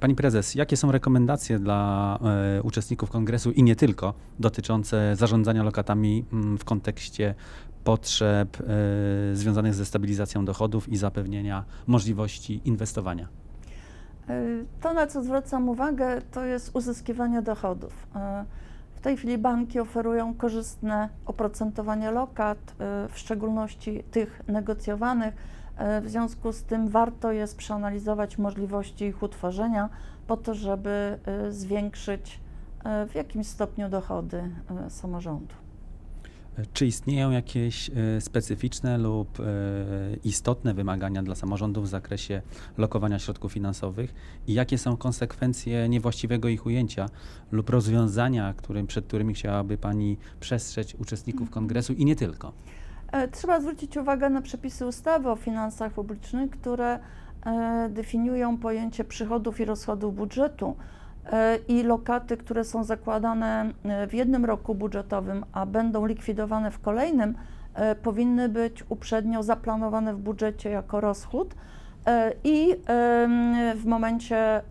Pani prezes, jakie są rekomendacje dla e, uczestników kongresu i nie tylko dotyczące zarządzania lokatami mm, w kontekście potrzeb e, związanych ze stabilizacją dochodów i zapewnienia możliwości inwestowania? Y, To, na co zwracam uwagę, to jest uzyskiwanie dochodów. W tej chwili banki oferują korzystne oprocentowanie lokat, w szczególności tych negocjowanych. Y, W związku z tym warto jest przeanalizować możliwości ich utworzenia po to, żeby y, zwiększyć y, w jakimś stopniu dochody samorządu. E, Czy istnieją jakieś e, specyficzne lub e, istotne wymagania dla samorządów w zakresie lokowania środków finansowych i jakie są konsekwencje niewłaściwego ich ujęcia lub rozwiązania, którym, przed którymi chciałaby Pani przestrzec uczestników kongresu i nie tylko? E, Trzeba zwrócić uwagę na przepisy ustawy o finansach publicznych, które e, definiują pojęcie przychodów i rozchodów budżetu e, i lokaty, które są zakładane w jednym roku budżetowym, a będą likwidowane w kolejnym, powinny być uprzednio zaplanowane w budżecie jako rozchód i w momencie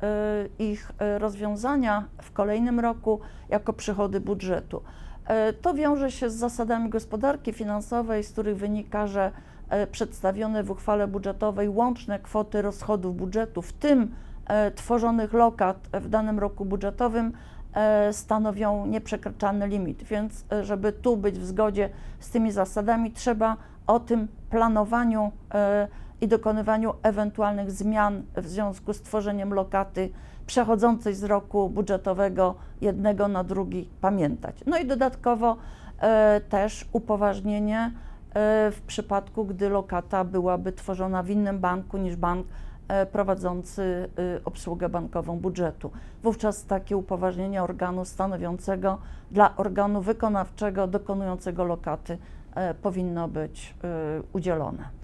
ich rozwiązania w kolejnym roku jako przychody budżetu. E, To wiąże się z zasadami gospodarki finansowej, z których wynika, że e, przedstawione w uchwale budżetowej łączne kwoty rozchodów budżetu, w tym e, tworzonych lokat w danym roku budżetowym, stanowią nieprzekraczalny limit. Więc, żeby tu być w zgodzie z tymi zasadami, trzeba o tym planowaniu i dokonywaniu ewentualnych zmian w związku z tworzeniem lokaty przechodzącej z roku budżetowego jednego na drugi pamiętać. No i dodatkowo e, też upoważnienie e, w przypadku, gdy lokata byłaby tworzona w innym banku niż bank e, prowadzący e, obsługę bankową budżetu. Wówczas takie upoważnienie organu stanowiącego dla organu wykonawczego dokonującego lokaty powinno być e, udzielone.